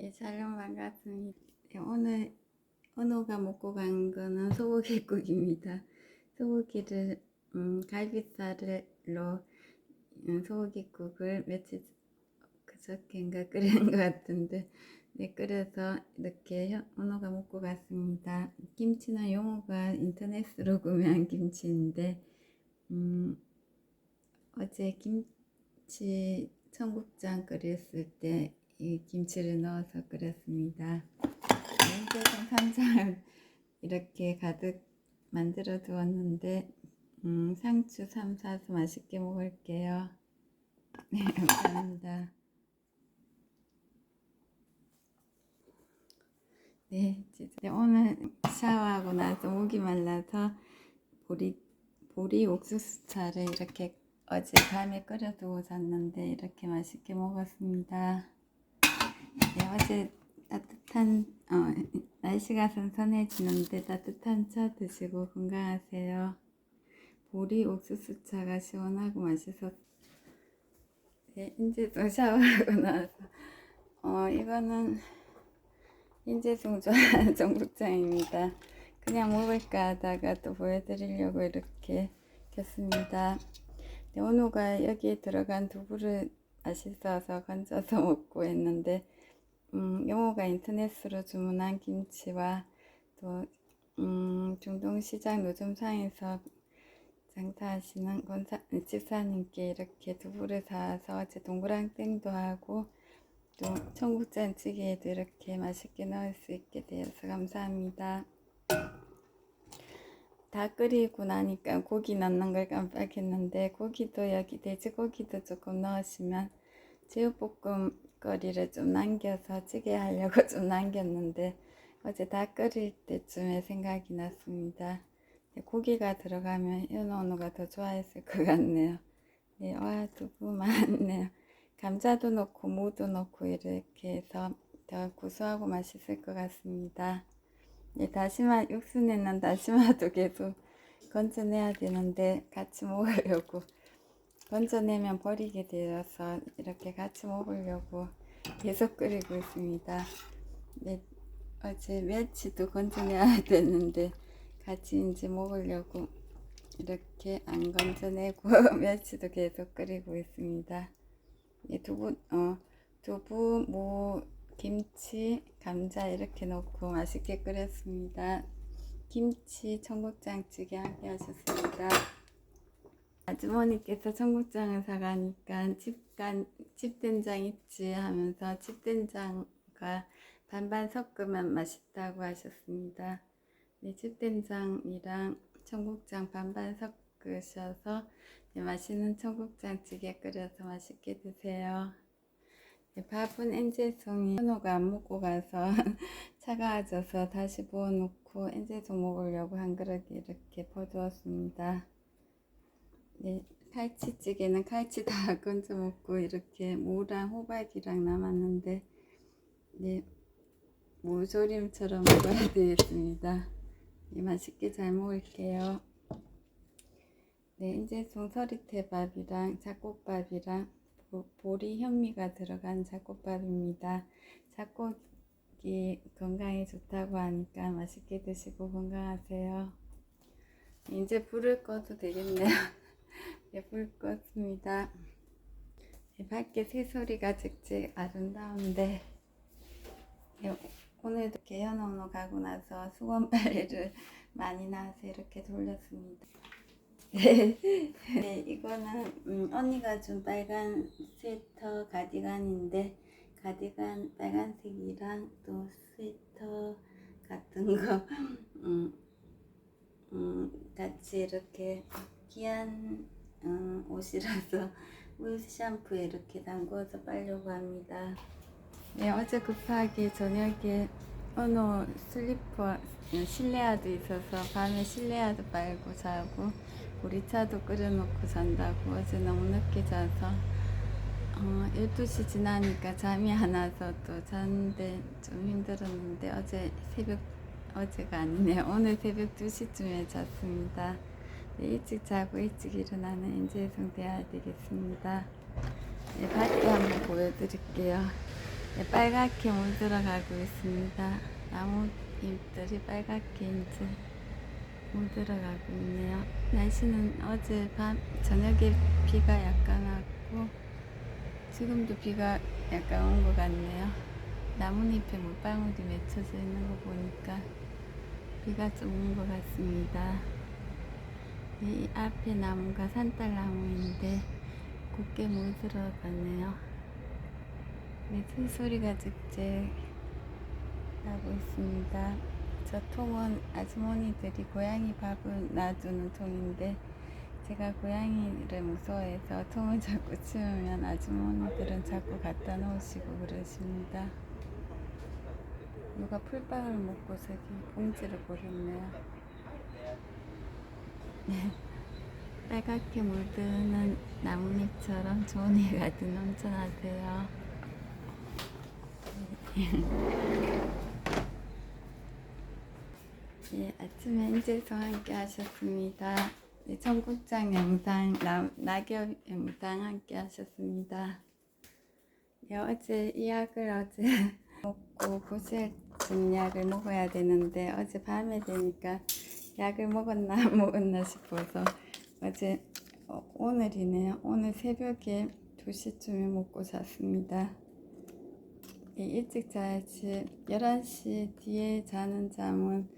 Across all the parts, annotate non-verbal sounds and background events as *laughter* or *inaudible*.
예, 촬영 반갑습니다. 예, 오늘 은호가 먹고 간 거는 소고기국입니다. 소고기를 음, 갈비살로 음, 소고기국을 며칠 그저께인가 끓인 것 같은데 네, 끓여서 이렇게 현- 은호가 먹고 갔습니다. 김치는 용호가 인터넷으로 *laughs* 구매한 김치인데 음, 어제 김치 청국장 끓였을 때 이 김치를 넣어서 끓였습니다. 냉장고 상장을 *laughs* 이렇게 가득 만들어 두었는데 음, 상추 삼 사서 맛있게 먹을게요. 네, *laughs* 감사합니다. 네, 진짜 오늘 샤워하고 나서 목이 말라서 보리 보리 옥수수차를 이렇게 어제 밤에 끓여두고 잤는데 이렇게 맛있게 먹었습니다. 네, 어제 따뜻한 어, 날씨가 선선해지는데 따뜻한 차 드시고 건강하세요. 보리 옥수수 차가 시원하고 맛있었. 네, 이제 또 샤워하고 나서 어 이거는 인제송 좋아하는 정국장입니다. 그냥 먹을까 하다가 또 보여드리려고 이렇게 켰습니다. 네, 원호가 여기에 들어간 두부를 맛있어서 건져서 먹고 했는데 음, 영호가 인터넷으로 주문한 김치와 또 음, 중동시장 노점상에서 장사하시는 권사, 집사님께 이렇게 두부를 사서 어제 동그랑땡도 하고 또 청국장찌개에도 이렇게 맛있게 넣을 수 있게 되어서 감사합니다. 다 끓이고 나니까 고기 넣는 걸 깜빡했는데 고기도 여기 돼지고기도 조금 넣으시면 제육볶음 거리를 좀 남겨서 찌개 하려고 *laughs* 좀 남겼는데 어제 다 끓일 때쯤에 생각이 났습니다. 네, 고기가 들어가면 연어누가 더 좋아했을 것 같네요. 네, 와 두부 많네요. 감자도 넣고 무도 넣고 이렇게 해서 더 구수하고 맛있을 것 같습니다. 네, 다시마 육수 내는 다시마도 계속 건져내야 되는데 같이 먹으려고 건져내면 버리게 되어서 이렇게 같이 먹으려고 계속 끓이고 있습니다. 네, 어제 멸치도 건져내야 *laughs* 되는데 같이 이제 먹으려고 이렇게 안 건져내고 *laughs* 멸치도 계속 끓이고 있습니다. 네, 두부, 어, 두부, 무, 김치, 감자 이렇게 넣고 맛있게 끓였습니다. 김치 청국장찌개 함께 하셨습니다. 아주머니께서 청국장을 사가니까 집간 집된장 있지 하면서 집된장과 반반 섞으면 맛있다고 하셨습니다. 네, 집된장이랑 청국장 반반 섞으셔서 네, 맛있는 청국장찌개 끓여서 맛있게 드세요. 네, 밥은 엔제송이 현호가 안 먹고 가서 *laughs* 차가워져서 다시 부어놓고 엔제송 먹으려고 한 그릇 이렇게 퍼두었습니다. 네, 칼치찌개는 칼치 다 *laughs* 건져 먹고 이렇게 무랑 호박이랑 남았는데 네, 무조림처럼 먹어야 *laughs* 되겠습니다. 네, 맛있게 잘 먹을게요. 네, 이제 송서리태밥이랑 잡곡밥이랑 보- 보리 현미가 들어간 잡곡밥입니다. 잡곡이 건강에 좋다고 하니까 맛있게 드시고 건강하세요. 이제 불을 꺼도 되겠네요. *laughs* 네, 불 껐습니다. 네, 밖에 새소리가 직직 아름다운데 네, 오늘도 개연원로 가고 나서 수건 빨래를 *laughs* 많이 나서 이렇게 돌렸습니다. 네, *laughs* 네 이거는 음, 언니가 준 빨간 스웨터 가디건인데 가디건 빨간색이랑 또 스웨터 같은 거 *laughs* 음, 음, 같이 이렇게 귀한 음, 옷이라서 *laughs* 물 샴푸에 이렇게 담궈서 빨려고 합니다. 네, 어제 급하게 저녁에 언어 슬리퍼 실내화도 있어서 밤에 실내화도 빨고 자고 우리 차도 끓여놓고 잔다고 어제 너무 늦게 자서 어, 12시 지나니까 잠이 안 와서 또 자는데 좀 힘들었는데 어제 새벽 어제가 아니네요 오늘 새벽 2시쯤에 잤습니다 네, 일찍 자고 일찍 일어나는 인재성 돼야 되겠습니다 네, 밖에 한번 보여드릴게요 네, 빨갛게 물들어가고 있습니다. 나무 잎들이 빨갛게 이제 물들어가고 있네요. 날씨는 어제 밤 저녁에 비가 약간 왔고 지금도 비가 약간 온 것 같네요. 나뭇잎에 물방울이 맺혀져 있는 거 보니까 비가 좀 온 것 같습니다. 이 앞에 나무가 산딸나무인데 곱게 물들어가네요. 네, 소리가 직접 나고 있습니다. 저 통은 아주머니들이 고양이 밥을 놔주는 통인데 제가 고양이를 무서워해서 통을 *laughs* 자꾸 치우면 아주머니들은 자꾸 갖다 놓으시고 그러십니다. 누가 풀빵을 먹고 저기 봉지를 버렸네요. 네. 빨갛게 물드는 나뭇잎처럼 좋은 일 가든 운전하세요. 예, 아침에 인제서 함께 하셨습니다. 네, 청국장 영상, 나, 낙엽 영상 함께 하셨습니다. 네, 어제 이 약을 어제 *laughs* 먹고 고지혈증 약을 먹어야 되는데 어제 밤에 되니까 약을 먹었나 안 먹었나 싶어서 어제 어, 오늘이네요. 오늘 새벽에 2시쯤에 먹고 잤습니다. 예, 일찍 자야지 11시 뒤에 자는 잠은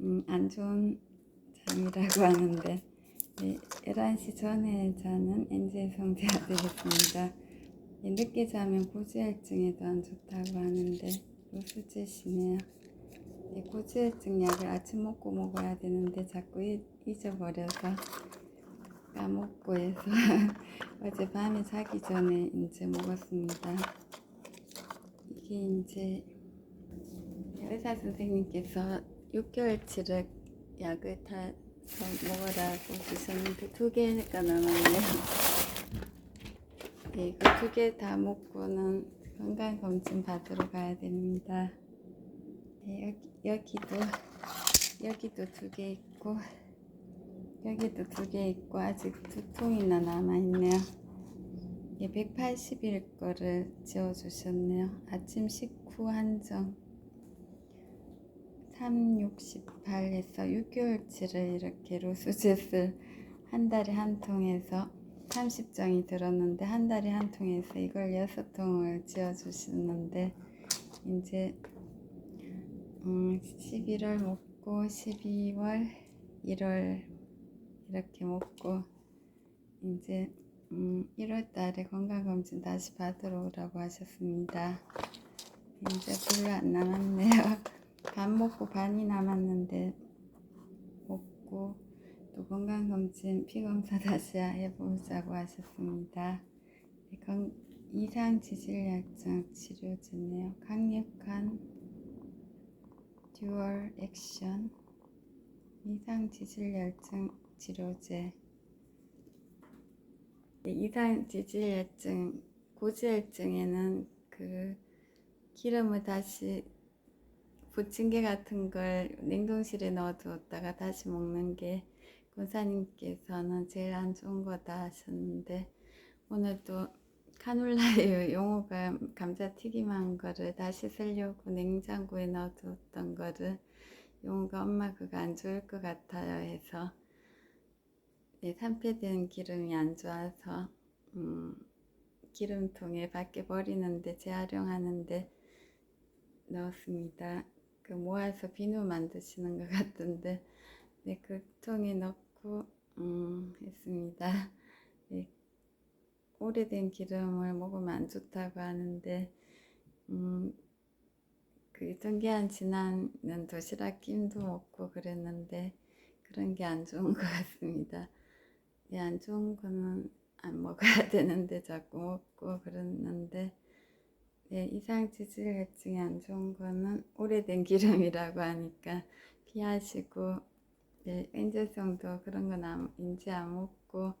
음, 안 좋은 잠이라고 *laughs* 하는데 예, 11시 전에 자는 엔지성 돼야 되겠습니다. 예, 늦게 자면 고지혈증에도 안 좋다고 하는데 로스제시네요. 예, 고지혈증 약을 아침 먹고 먹어야 되는데 자꾸 잊- 잊어버려서 까먹고 해서 *laughs* 어제 밤에 자기 전에 이제 먹었습니다. 이게 이제 의사 선생님께서 6개월치를 약을 타서 먹으라고 주셨는데 두 개가 남았네요. 네, 이거 두 개 다 먹고는 건강 검진 받으러 가야 됩니다. 네, 여기, 여기도 여기도 두 개 있고 여기도 두 개 있고 아직 두 통이나 남아 있네요. 예, 180일 거를 지어주셨네요. 아침 식후 한정 368에서 6개월치를 이렇게 로스젯을 한 달에 한 통에서 30정이 들었는데 한 달에 한 통에서 이걸 여섯 통을 지어주시는데 이제 음, 11월 먹고 12월 1월 이렇게 먹고 이제 음, 1월 달에 건강검진 다시 받으러 오라고 하셨습니다. 이제 별로 안 남았네요. *laughs* 반 먹고 반이 남았는데 먹고 또 건강검진 피검사 다시 해보자고 하셨습니다. 네, 건, 이상 지질약증 치료제네요. 강력한 듀얼 액션 이상 지질약증 치료제. 네, 이상 지질혈증, 고지혈증에는 그 기름을 다시 부침개 같은 걸 냉동실에 넣어두었다가 다시 먹는 게 권사님께서는 제일 안 좋은 거다 하셨는데 오늘도 카놀라유 *laughs* 용어가 감자튀김한 거를 다시 쓰려고 냉장고에 넣어두었던 거를 용어가 엄마 그거 안 좋을 것 같아요 해서 네, 산패된 기름이 안 좋아서 음, 기름통에 밖에 버리는데 재활용하는데 넣었습니다. 그 모아서 비누 만드시는 것 같던데 네, 그 통에 넣고 음, 했습니다. 네, 오래된 기름을 먹으면 안 좋다고 하는데 음, 그 유통기한 지나는 도시락 김도 먹고 그랬는데 그런 게 안 좋은 것 같습니다. 예, 안 좋은 거는 안 먹어야 *laughs* 되는데 자꾸 먹고 그랬는데 예, 이상 지질혈증이 안 좋은 거는 오래된 기름이라고 하니까 피하시고 예, 엔젤성도 그런 건 안, 인지 안 먹고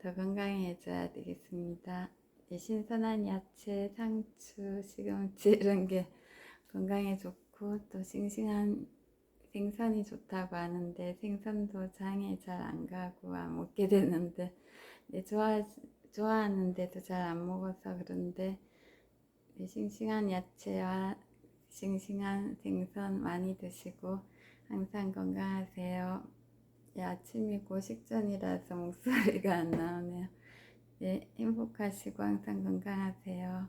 더 건강해져야 되겠습니다. 예, 신선한 야채, 상추, 시금치 이런 게 건강에 좋고 또 싱싱한 생선이 좋다고 하는데 생선도 장에 잘 안 가고 안 먹게 되는데 네, 좋아 좋아하는데도 잘 안 먹어서 그런데 네, 싱싱한 야채와 싱싱한 생선 많이 드시고 항상 건강하세요. 네, 아침이고 식전이라서 목소리가 안 나오네요. 네, 행복하시고 항상 건강하세요.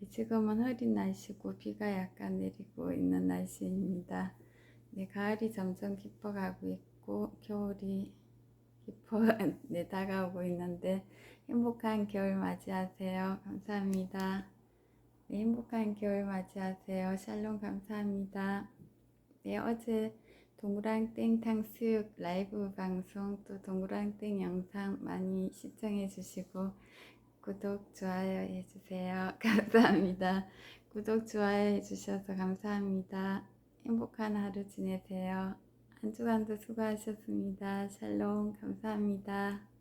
네, 지금은 흐린 날씨고 비가 약간 내리고 있는 날씨입니다. 네, 가을이 점점 깊어가고 있고 겨울이 깊어 *laughs* 네, 다가오고 있는데 행복한 겨울 맞이하세요. 감사합니다. 네, 행복한 겨울 맞이하세요. 샬롬 감사합니다. 네, 어제 동그랑땡 탕수육 라이브 방송 또 동그랑땡 영상 많이 시청해 주시고 구독, 좋아요 해주세요. *laughs* 감사합니다. 구독, 좋아요 해주셔서 감사합니다. 행복한 하루 지내세요. 한 주간도 수고하셨습니다. 샬롬 감사합니다.